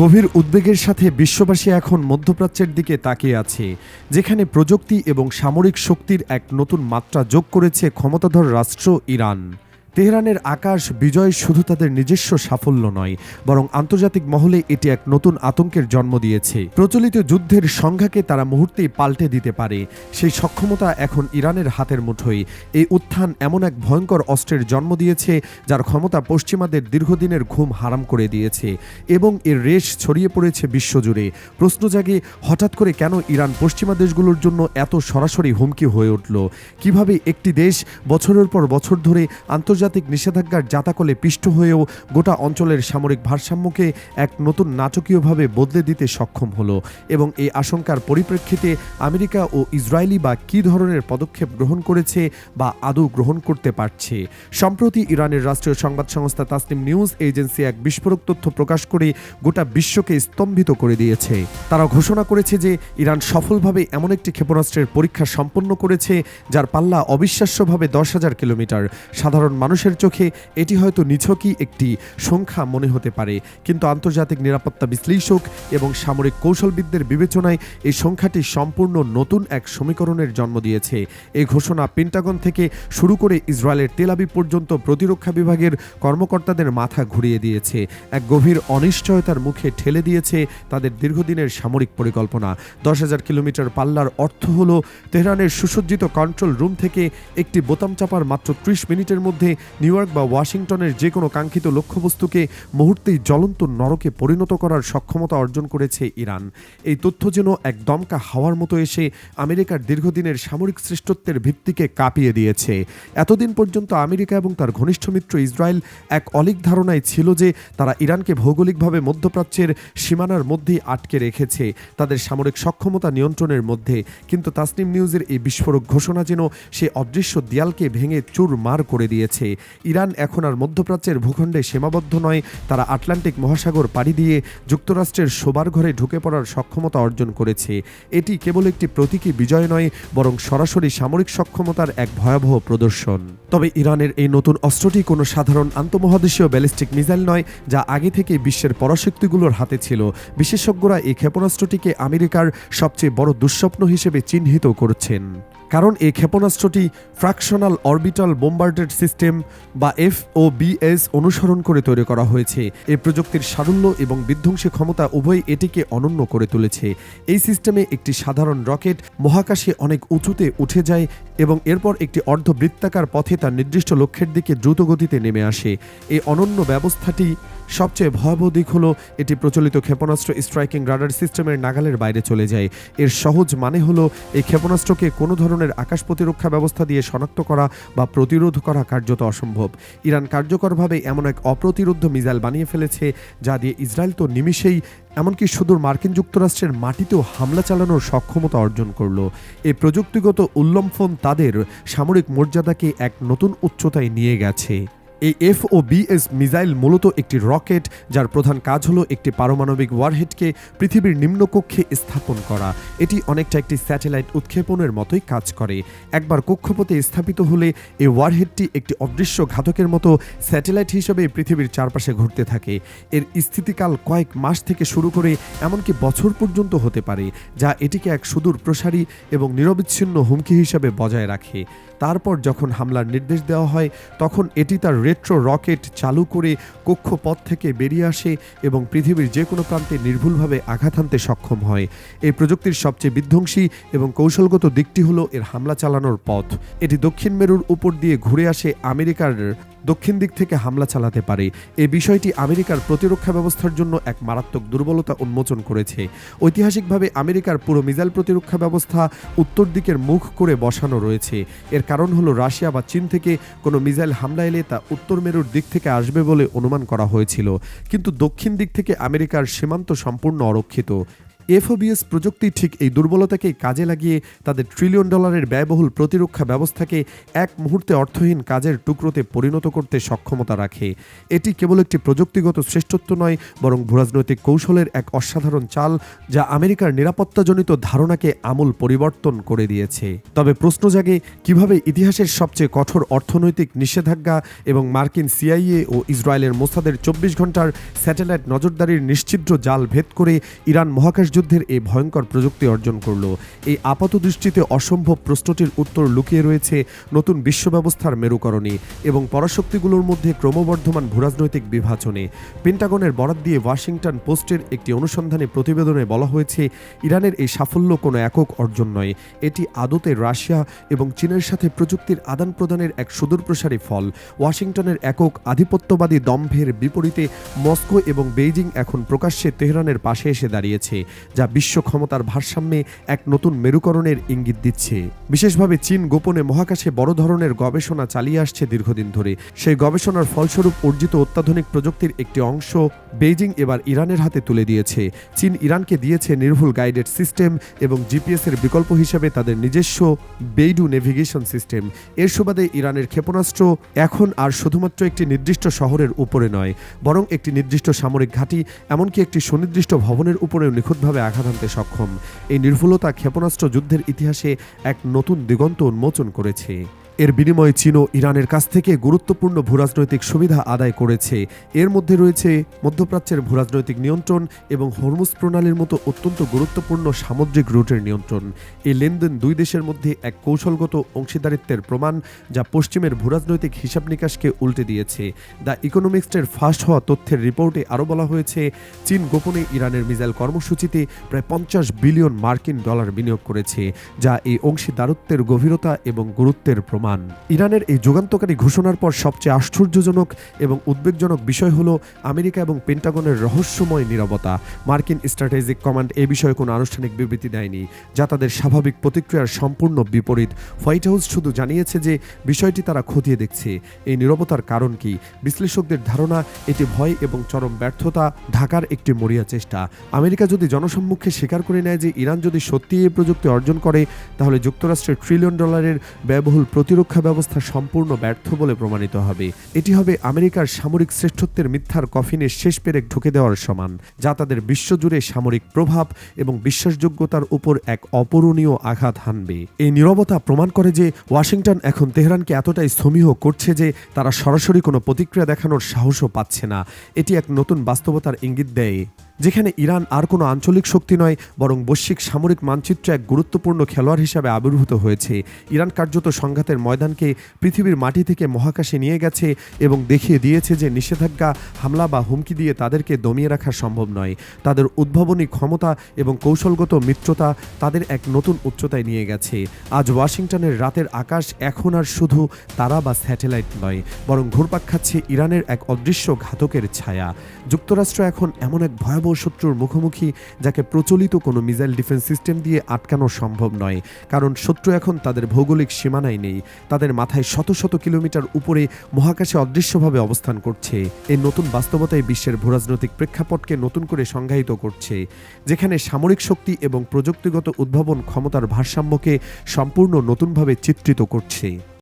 গভীর উদ্বেগের সাথে বিশ্ববাসী এখন মধ্যপ্রাচ্যের দিকে তাকিয়ে আছে, যেখানে প্রযুক্তি এবং সামরিক শক্তির এক নতুন মাত্রা যোগ করেছে ক্ষমতাধর রাষ্ট্র ইরান। তেহরানের আকাশ বিজয় শুধু তাদের নিজস্ব সাফল্য নয়, বরং আন্তর্জাতিক মহলে এটি এক নতুন আতঙ্কের জন্ম দিয়েছে। প্রচলিত যুদ্ধের সংখ্যাকে তারা মুহূর্তেই পাল্টে দিতে পারে। সেই সক্ষমতা এখন ইরানের হাতের মুঠোয়। এই উত্থান এমন এক ভয়ঙ্কর অস্ত্রের জন্ম দিয়েছে, যার ক্ষমতা পশ্চিমাদের দীর্ঘদিনের ঘুম হারাম করে দিয়েছে এবং এর রেশ ছড়িয়ে পড়েছে বিশ্বজুড়ে। প্রশ্ন জাগে, হঠাৎ করে কেন ইরান পশ্চিমা দেশগুলোর জন্য এত সরাসরি হুমকি হয়ে উঠল? কীভাবে একটি দেশ বছরের পর বছর ধরে আন্তর্জাতিক নিষেধাজ্ঞার জাতাকলে পিষ্ট হয়েও গোটা অঞ্চলের সামরিক ভারসাম্যকে এক নতুন নাটকীয়ভাবে বদলে দিতে সক্ষম হলো এবং এই আশঙ্কার পরিপ্রেক্ষিতে আমেরিকা ও ইসরায়েলি বা কী ধরনের পদক্ষেপ গ্রহণ করেছে বা আদৌ গ্রহণ করতে পারছে। সম্প্রতি ইরানের রাষ্ট্রীয় সংবাদ সংস্থা তাসনিম নিউজ এজেন্সি এক বিস্ফোরক তথ্য প্রকাশ করে গোটা বিশ্বকে স্তম্ভিত করে দিয়েছে। তারা ঘোষণা করেছে যে ইরান সফলভাবে এমন একটি ক্ষেপণাস্ত্রের পরীক্ষা সম্পন্ন করেছে যার পাল্লা অবিশ্বাস্যভাবে দশ হাজার কিলোমিটার। সাধারণ মানুষের চোখে এটি হয়তো নিছকই একটি সংখ্যা মনে হতে পারে। কিন্তু আন্তর্জাতিক নিরাপত্তা বিশ্লেষক এবং সামরিক কৌশলবিদদের বিবেচনায় এই সংখ্যাটি সম্পূর্ণ নতুন এক সমীকরণের জন্ম দিয়েছে। এই ঘোষণা পেন্টাগন থেকে শুরু করে ইসরায়েলের তেলাবি পর্যন্ত প্রতিরক্ষা বিভাগের কর্মকর্তাদের মাথা ঘুরিয়ে দিয়েছে। এক গভীর অনিশ্চয়তার মুখে ঠেলে দিয়েছে তাদের দীর্ঘদিনের সামরিক পরিকল্পনা। দশ হাজার কিলোমিটার পাল্লার অর্থ হল তেহরানের সুসজ্জিত কন্ট্রোল রুম থেকে একটি বোতাম চাপার মাত্র ত্রিশ মিনিটের মধ্যে নিউ ইয়র্ক বা ওয়াশিংটনের যে কোনো কাঙ্ক্ষিত লক্ষ্যবস্তুকে মুহূর্তেই জ্বলন্ত নরকে পরিণত করার সক্ষমতা অর্জন করেছে ইরান। এই তথ্য যেন এক দমকা হাওয়ার মতো এসে আমেরিকার দীর্ঘদিনের সামরিক শ্রেষ্ঠত্বের ভিত্তিকে কাঁপিয়ে দিয়েছে। এতদিন পর্যন্ত আমেরিকা এবং তার ঘনিষ্ঠ মিত্র ইসরায়েল এক অলিক ধারণায় ছিল যে তারা ইরানকে ভৌগোলিকভাবে মধ্যপ্রাচ্যের সীমানার মধ্যেই আটকে রেখেছে, তাদের সামরিক সক্ষমতা নিয়ন্ত্রণের মধ্যে। কিন্তু তাসনিম নিউজের এই বিস্ফোরক ঘোষণা যেন সে অদৃশ্য দেয়ালকে ভেঙে চুর মার করে দিয়েছে। ইরান এখন আর মধ্যপ্রাচ্যের ভূখণ্ডে সীমাবদ্ধ নয়, তারা আটলান্টিক মহাসাগর পাড়ি দিয়ে যুক্তরাষ্ট্রের শোবার ঘরে ঢুকে পড়ার সক্ষমতা অর্জন করেছে। এটি কেবল একটি প্রতীকী বিজয় নয়, বরং সরাসরি সামরিক সক্ষমতার এক ভয়াবহ প্রদর্শন। তবে ইরানের এই নতুন অস্ত্রটি কোনো সাধারণ আন্তমহাদেশীয় ব্যালিস্টিক মিসাইল নয়, যা আগে থেকে বিশ্বের পরাশক্তিগুলোর হাতে ছিল। বিশেষজ্ঞরা এই ক্ষেপণাস্ত্রটিকে আমেরিকার সবচেয়ে বড় দুঃস্বপ্ন হিসেবে চিহ্নিত করছেন। কারণ এই ক্ষেপণাস্ত্রটি ফ্র্যাকশনাল অরবিটাল বোম্বার্ডেড সিস্টেম বা এফ ও বিএস অনুসরণ করে তৈরি করা হয়েছে। এই প্রযুক্তির সারল্য এবং বিধ্বংসী ক্ষমতা উভয় এটিকে অনন্য করে তুলেছে। এই সিস্টেমে একটি সাধারণ রকেট মহাকাশে অনেক উঁচুতে উঠে যায় এবং এরপর একটি অর্ধবৃত্তাকার পথে তার নির্দিষ্ট লক্ষ্যের দিকে দ্রুত গতিতে নেমে আসে। এই অনন্য ব্যবস্থাটি সবচেয়ে ভয়াবহ দিক হলো এটি প্রচলিত ক্ষেপণাস্ত্র স্ট্রাইকিং রাডার সিস্টেমের নাগালের বাইরে চলে যায়। এর সহজ মানে হলো এই ক্ষেপণাস্ত্রকে কোনো ধরনের আকাশ প্রতিরক্ষা ব্যবস্থা দিয়ে শনাক্ত করা বা প্রতিরোধ করা কার্যত অসম্ভব। ইরান কার্যকরভাবে এমন এক অপ্রতিরোধ মিসাইল বানিয়ে ফেলেছে যা দিয়ে ইসরায়েল তো নিমিষেই এমনকি সুদূর মার্কিন যুক্তরাষ্ট্রের মাটিতেও হামলা চালানোর সক্ষমতা অর্জন করল। এই প্রযুক্তিগত উল্লম্ফন তাদের সামরিক মর্যাদাকে এক নতুন উচ্চতায় নিয়ে গেছে। এই এফ ও বিএস মিসাইল মূলত একটি রকেট যার প্রধান কাজ হলো একটি পারমাণবিক ওয়ারহেডকে পৃথিবীর নিম্নকক্ষে স্থাপন করা। এটি অনেকটা একটি স্যাটেলাইট উৎক্ষেপণের মতোই কাজ করে। একবার কক্ষপথে স্থাপিত হলে এই ওয়ারহেডটি একটি অদৃশ্য ঘাতকের মতো স্যাটেলাইট হিসেবে পৃথিবীর চারপাশে ঘুরতে থাকে। এর স্থিতিকাল কয়েক মাস থেকে শুরু করে এমনকি বছর পর্যন্ত হতে পারে, যা এটিকে এক সুদূর প্রসারী এবং নিরবিচ্ছিন্ন হুমকি হিসেবে বজায় রাখে। তারপর যখন হামলার নির্দেশ দেওয়া হয়, তখন এটি তার রেট্রো রকেট চালু করে কক্ষপথ থেকে বেরিয়ে আসে এবং পৃথিবীর যে কোনো প্রান্তে নির্ভুলভাবে আঘাত হানতে সক্ষম হয়। এই প্রযুক্তির সবচেয়ে বিধ্বংসী এবং কৌশলগত দিকটি হলো এর হামলা চালানোর পথ। এটি দক্ষিণ মেরুর উপর দিয়ে ঘুরে আসে আমেরিকার দক্ষিণ দিক থেকে হামলা চালাতে পারে। এ বিষয়টি আমেরিকার প্রতিরক্ষা ব্যবস্থার জন্য এক মারাত্মক দুর্বলতা উন্মোচন করেছে। ঐতিহাসিকভাবে আমেরিকার পুরো মিসাইল প্রতিরক্ষা ব্যবস্থা উত্তর দিকের মুখ করে বসানো রয়েছে। এর কারণ হলো রাশিয়া বা চীন থেকে কোনো মিসাইল হামলা এলে তা উত্তর মেরুর দিক থেকে আসবে বলে অনুমান করা হয়েছিল। কিন্তু দক্ষিণ দিক থেকে আমেরিকার সীমান্ত সম্পূর্ণ অরক্ষিত। এফওবিএস প্রযুক্তি ঠিক এই দুর্বলতাকেই কাজে লাগিয়ে তাদের ট্রিলিয়ন ডলারের ব্যয়বহুল প্রতিরক্ষা ব্যবস্থাকে এক মুহূর্তে অর্থহীন কাজের টুকরোতে পরিণত করতে সক্ষমতা রাখে। এটি কেবল একটি প্রযুক্তিগত শ্রেষ্ঠত্ব নয়, বরং ভূরাজনৈতিক কৌশলের এক অসাধারণ চাল যা আমেরিকার নিরাপত্তাজনিত ধারণাকে আমূল পরিবর্তন করে দিয়েছে। তবে প্রশ্ন জাগে, কীভাবে ইতিহাসের সবচেয়ে কঠোর অর্থনৈতিক নিষেধাজ্ঞা এবং মার্কিন সিআইএ ও ইসরায়েলের মোসাদের চব্বিশ ঘণ্টার স্যাটেলাইট নজরদারির নিশ্চিদ্র জাল ভেদ করে ইরান মহাকাশ যুদ্ধের এই ভয়ঙ্কর প্রযুক্তি অর্জন করল। এই আপাত দৃষ্টিতে অসম্ভব প্রশ্নটির উত্তর লুকিয়ে রয়েছে নতুন বিশ্ব ব্যবস্থার মেরুকরণে এবং পরাশক্তিগুলোর মধ্যে ক্রমবর্ধমান ভূরাজনৈতিক বিভাজনে। পেন্টাগনের বরাত দিয়ে ওয়াশিংটন পোস্টের একটি অনুসন্ধানী প্রতিবেদনে বলা হয়েছে, ইরানের এই সাফল্য কোনো একক অর্জন নয়। এটি আদতে রাশিয়া এবং চীনের সাথে প্রযুক্তির আদান প্রদানের এক সুদূরপ্রসারী ফল। ওয়াশিংটনের একক আধিপত্যবাদী দম্ভের বিপরীতে মস্কো এবং বেইজিং এখন প্রকাশ্যে তেহরানের পাশে এসে দাঁড়িয়েছে। যা বিশ্ব ক্ষমতার ভারসাম্যে এক নতুন মেরুকরণের ইঙ্গিত দিচ্ছে। বিশেষভাবে চীন গোপনে মহাকাশে বড় ধরনের গবেষণা চালিয়ে আসছে দীর্ঘদিন ধরে। সেই গবেষণার ফলস্বরূপ অর্জিত অত্যাধুনিক প্রযুক্তির একটি অংশ বেইজিং এবার ইরানের হাতে তুলে দিয়েছে। চীন ইরানকে দিয়েছে নির্ভুল গাইডেড সিস্টেম এবং জিপিএস এর বিকল্প হিসেবে তাদের নিজস্ব বেইডু নেভিগেশন সিস্টেম। এর সুবাদে ইরানের ক্ষেপণাস্ত্র এখন আর শুধুমাত্র একটি নির্দিষ্ট শহরের উপরে নয়, বরং একটি নির্দিষ্ট সামরিক ঘাঁটি, এমনকি একটি সুনির্দিষ্ট ভবনের উপরেও নিখুঁতভাবে আঘাত হানতে সক্ষম। এই নির্ভুলতা ক্ষেপণাস্ত্র যুদ্ধের ইতিহাসে এক নতুন দিগন্ত উন্মোচন করেছে। এর বিনিময়ে চীন ও ইরানের কাছ থেকে গুরুত্বপূর্ণ ভূরাজনৈতিক সুবিধা আদায় করেছে। এর মধ্যে রয়েছে মধ্যপ্রাচ্যের ভূরাজনৈতিক নিয়ন্ত্রণ এবং হরমুজ প্রণালীর মতো অত্যন্ত গুরুত্বপূর্ণ সামুদ্রিক রুটের নিয়ন্ত্রণ। এই লেনদেন দুই দেশের মধ্যে এক কৌশলগত অংশীদারিত্বের প্রমাণ যা পশ্চিমের ভূরাজনৈতিক হিসাব নিকাশকে উল্টে দিয়েছে। দ্য ইকোনমিক্সের ফার্স্ট হওয়া তথ্যের রিপোর্টে আরও বলা হয়েছে, চীন গোপনে ইরানের মিসাইল কর্মসূচিতে প্রায় পঞ্চাশ বিলিয়ন মার্কিন ডলার বিনিয়োগ করেছে, যা এই অংশীদারত্বের গভীরতা এবং গুরুত্বের প্রমাণ। ইরানের এই যুগান্তকারী ঘোষণার পর সবচেয়ে আশ্চর্যজনক এবং উদ্বেগজনক বিষয় হল আমেরিকা এবং পেন্টাগনের রহস্যময় নিরবতা। মার্কিন স্ট্র্যাটেজিক কমান্ড এ বিষয়ে কোনো আনুষ্ঠানিক বিবৃতি দেয়নি, যা তাদের স্বাভাবিক প্রতিক্রিয়ার সম্পূর্ণ বিপরীত। হোয়াইট হাউস শুধু জানিয়েছে যে বিষয়টি তারা খতিয়ে দেখছে। এই নিরবতার কারণ কি? বিশ্লেষকদের ধারণা, এটি ভয় এবং চরম ব্যর্থতা, ঢাকার একটি মরিয়া চেষ্টা। আমেরিকা যদি জনসম্মুখে স্বীকার করে নেয় যে ইরান যদি সত্যিই এই প্রযুক্তি অর্জন করে, তাহলে যুক্তরাষ্ট্রের ট্রিলিয়ন ডলারের ব্যয়বহুল প্রতিরক্ষা ব্যবস্থা সম্পূর্ণ ব্যর্থ বলে প্রমাণিত হবে। এটি হবে আমেরিকার সামরিক শ্রেষ্ঠত্বের মিথ্যার কফিনে শেষ পেরেক ঢুকে দেওয়ার সমান, যা তাদের বিশ্বজুড়ে সামরিক প্রভাব এবং বিশ্বাসযোগ্যতার উপর এক অপূরণীয় আঘাত হানবে। এই নীরবতা প্রমাণ করে যে ওয়াশিংটন এখন তেহরানকে এতটাই সমীহ করছে যে তারা সরাসরি কোনো প্রতিক্রিয়া দেখানোর সাহসও পাচ্ছে না। এটি এক নতুন বাস্তবতার ইঙ্গিত দেয়। যেখানে ইরান আর কোনো আঞ্চলিক শক্তি নয়, বরং বৈশ্বিক সামরিক মানচিত্রে এক গুরুত্বপূর্ণ খেলোয়াড় হিসাবে আবির্ভূত হয়েছে। ইরান কার্যত সংঘাতের ময়দানকে পৃথিবীর মাটি থেকে মহাকাশে নিয়ে গেছে এবং দেখিয়ে দিয়েছে যে নিষেধাজ্ঞা, হামলা বা হুমকি দিয়ে তাদেরকে দমিয়ে রাখা সম্ভব নয়। তাদের উদ্ভাবনী ক্ষমতা এবং কৌশলগত মিত্রতা তাদের এক নতুন উচ্চতায় নিয়ে গেছে। আজ ওয়াশিংটনের রাতের আকাশ এখন আর শুধু তারা বা স্যাটেলাইট নয়, বরং ঘুরপাক খাচ্ছে ইরানের এক অদৃশ্য ঘাতকের ছায়া। যুক্তরাষ্ট্র এখন এমন এক ভয়াবহ শত্রুর মুখোমুখি, যাকে প্রচলিত কোনো মিসাইল ডিফেন্স সিস্টেম দিয়ে আটকানো সম্ভব নয়। কারণ শত্রু এখন তাদের ভৌগোলিক সীমানায় নেই। তাদের মাথায় শত শত কিলোমিটার উপরে মহাকাশে অদৃশ্যভাবে অবস্থান করছে। এই নতুন বাস্তবতায় বিশ্বের ভূরাজনৈতিক প্রেক্ষাপটকে নতুন করে সংজ্ঞায়িত করছে, যেখানে সামরিক শক্তি এবং প্রযুক্তিগত উদ্ভাবন ক্ষমতার ভারসাম্যকে সম্পূর্ণ নতুনভাবে চিত্রিত করছে।